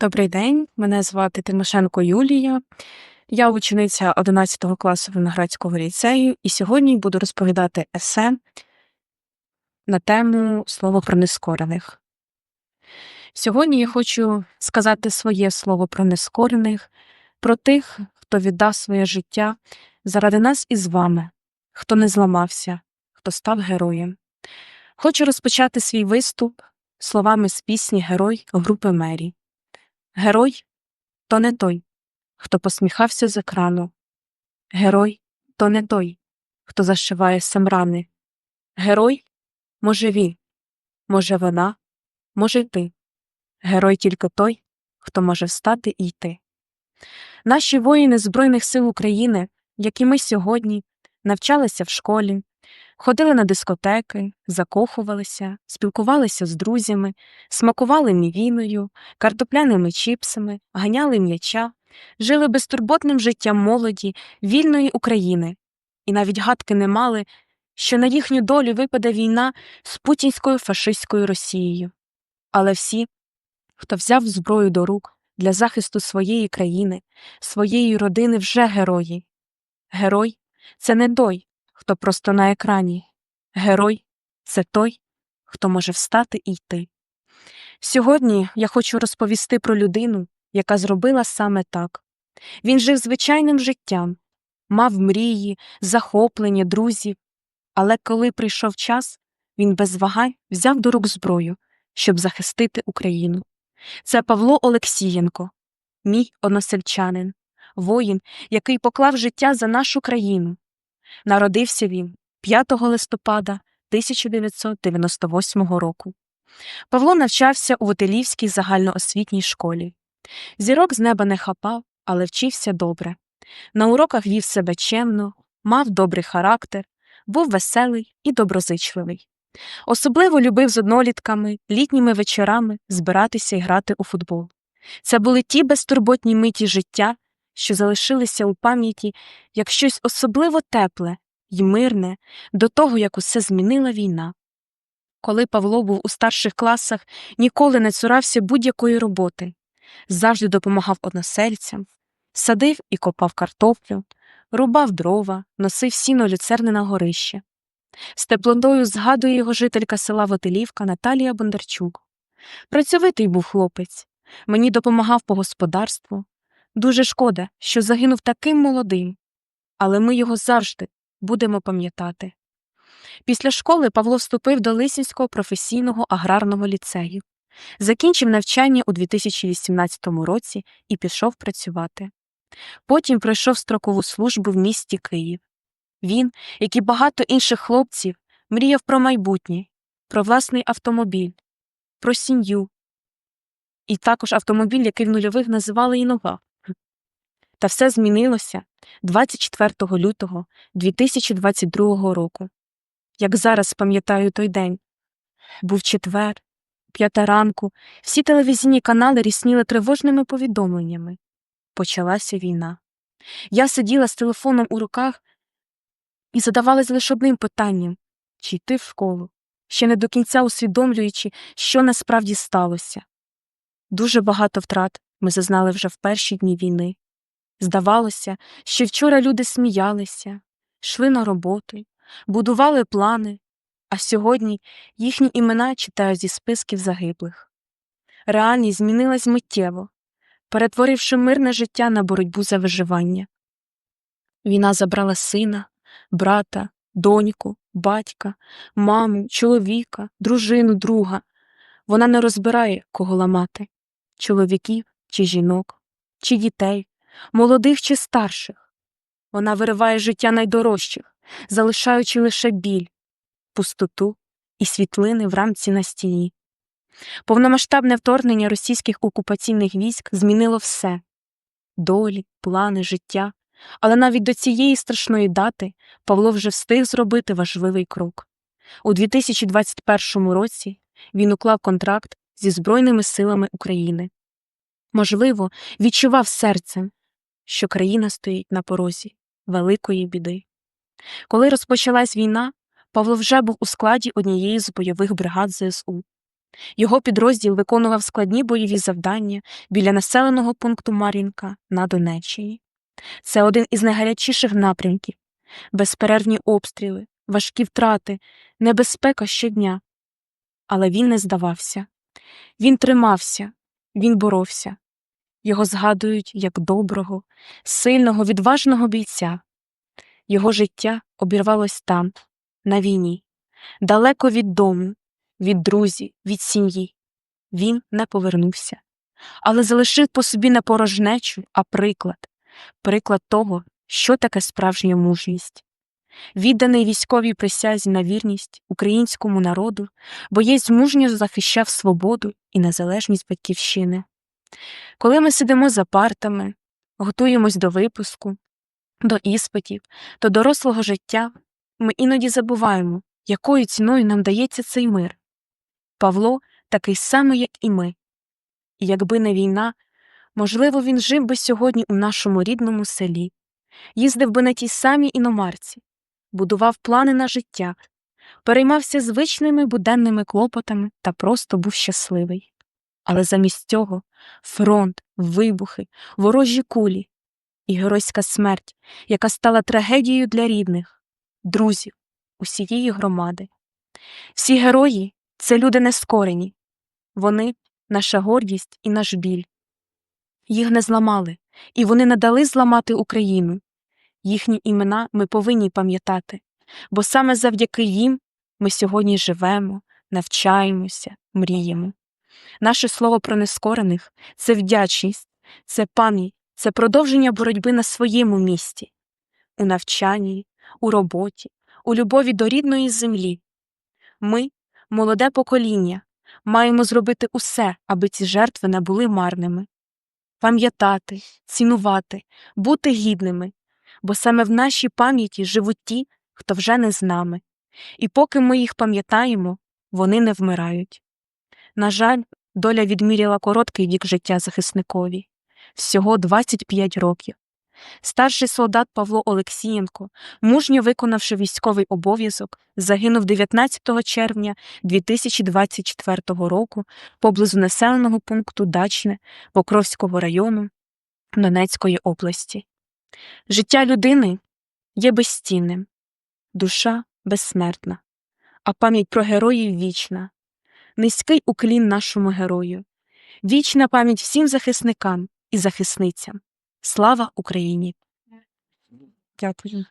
Добрий день, мене звати Тимошенко Юлія. Я учениця 11 класу Виноградського ліцею, і сьогодні буду розповідати есе на тему слово про нескорених. Сьогодні я хочу сказати своє слово про нескорених, про тих, хто віддав своє життя заради нас із вами, хто не зламався, хто став героєм. Хочу розпочати свій виступ словами з пісні Герой групи Мері. Герой то не той, хто посміхався з екрану. Герой то не той, хто зашиває сам рани. Герой може він, може вона, може й ти. Герой тільки той, хто може встати і йти. Наші воїни Збройних сил України, як і ми сьогодні, навчалися в школі, ходили на дискотеки, закохувалися, спілкувалися з друзями, смакували мівіною, картопляними чіпсами, ганяли м'яча, жили безтурботним життям молоді, вільної України, і навіть гадки не мали, що на їхню долю випаде війна з путінською фашистською Росією. Але всі, хто взяв зброю до рук для захисту своєї країни, своєї родини, вже герої. Герой це не той, хто просто на екрані. Герой це той, хто може встати і йти. Сьогодні я хочу розповісти про людину, яка зробила саме так. Він жив звичайним життям, мав мрії, захоплення, друзів, але коли прийшов час, він без вагань взяв до рук зброю, щоб захистити Україну. Це Павло Олексієнко, мій односельчанин, воїн, який поклав життя за нашу країну. Народився він 5 листопада 1998 року. Павло навчався у Вотелівській загальноосвітній школі. Зірок з неба не хапав, але вчився добре. На уроках вів себе чемно, мав добрий характер, був веселий і доброзичливий. Особливо любив з однолітками літніми вечорами збиратися і грати у футбол. Це були ті безтурботні миті життя, що залишилися у пам'яті як щось особливо тепле й мирне до того, як усе змінила війна. Коли Павло був у старших класах, ніколи не цурався будь-якої роботи, завжди допомагав односельцям, садив і копав картоплю, рубав дрова, носив сіно люцерни на горище. З теплотою згадує його жителька села Вотилівка Наталія Бондарчук. Працьовитий був хлопець, мені допомагав по господарству. Дуже шкода, що загинув таким молодим, але ми його завжди будемо пам'ятати. Після школи Павло вступив до Лисівського професійного аграрного ліцею, закінчив навчання у 2018 році і пішов працювати. Потім пройшов строкову службу в місті Київ. Він, як і багато інших хлопців, мріяв про майбутнє, про власний автомобіль, про сім'ю. І також автомобіль, який в нульових називали Інова. Та все змінилося 24 лютого 2022 року. Як зараз пам'ятаю той день. Був четвер, п'ята ранку, всі телевізійні канали рісніли тривожними повідомленнями. Почалася війна. Я сиділа з телефоном у руках і задавалась лише одним питанням чи йти в школу, ще не до кінця усвідомлюючи, що насправді сталося. Дуже багато втрат ми зазнали вже в перші дні війни. Здавалося, що вчора люди сміялися, йшли на роботу, будували плани, а сьогодні їхні імена читають зі списків загиблих. Реальність змінилась миттєво, перетворивши мирне життя на боротьбу за виживання. Війна забрала сина, брата, доньку, батька, маму, чоловіка, дружину, друга. Вона не розбирає, кого ламати чоловіків чи жінок, чи дітей, молодих чи старших. Вона вириває життя найдорожчих, залишаючи лише біль, пустоту і світлини в рамці на стіні. Повномасштабне вторгнення російських окупаційних військ змінило все долі, плани, життя. Але навіть до цієї страшної дати Павло вже встиг зробити важливий крок. У 2021 році він уклав контракт зі Збройними силами України. Можливо, відчував серцем, що країна стоїть на порозі великої біди. Коли розпочалась війна, Павло вже був у складі однієї з бойових бригад ЗСУ. Його підрозділ виконував складні бойові завдання біля населеного пункту Мар'їнка на Донеччині. Це один із найгарячіших напрямків, безперервні обстріли, важкі втрати, небезпека щодня. Але він не здавався. Він тримався, він боровся. Його згадують як доброго, сильного, відважного бійця. Його життя обірвалось там, на війні, далеко від дому, від друзів, від сім'ї. Він не повернувся, але залишив по собі не порожнечу, а приклад приклад того, що таке справжня мужність. Відданий військовій присязі на вірність українському народу, боєць мужньо захищав свободу і незалежність батьківщини. Коли ми сидимо за партами, готуємось до випуску, до іспитів, до дорослого життя, ми іноді забуваємо, якою ціною нам дається цей мир. Павло такий самий, як і ми. І якби не війна, можливо, він жив би сьогодні у нашому рідному селі, їздив би на тій самій іномарці, будував плани на життя, переймався звичними буденними клопотами та просто був щасливий. Але замість цього фронт, вибухи, ворожі кулі і геройська смерть, яка стала трагедією для рідних, друзів, усієї громади. Всі герої це люди нескорені, вони наша гордість і наш біль. Їх не зламали, і вони не дали зламати Україну. Їхні імена ми повинні пам'ятати, бо саме завдяки їм ми сьогодні живемо, навчаємося, мріємо. Наше слово про нескорених це вдячність, це пам'ять, це продовження боротьби на своєму місці, у навчанні, у роботі, у любові до рідної землі. Ми, молоде покоління, маємо зробити усе, аби ці жертви не були марними. Пам'ятати, цінувати, бути гідними, бо саме в нашій пам'яті живуть ті, хто вже не з нами, і поки ми їх пам'ятаємо, вони не вмирають. На жаль, доля відміряла короткий вік життя захисникові всього 25 років. Старший солдат Павло Олексієнко, мужньо виконавши військовий обов'язок, загинув 19 червня 2024 року поблизу населеного пункту Дачне Покровського району Донецької області. Життя людини є безцінним, душа безсмертна, а пам'ять про героїв вічна. Низький уклін нашому герою, вічна пам'ять всім захисникам і захисницям. Слава Україні! Дякую.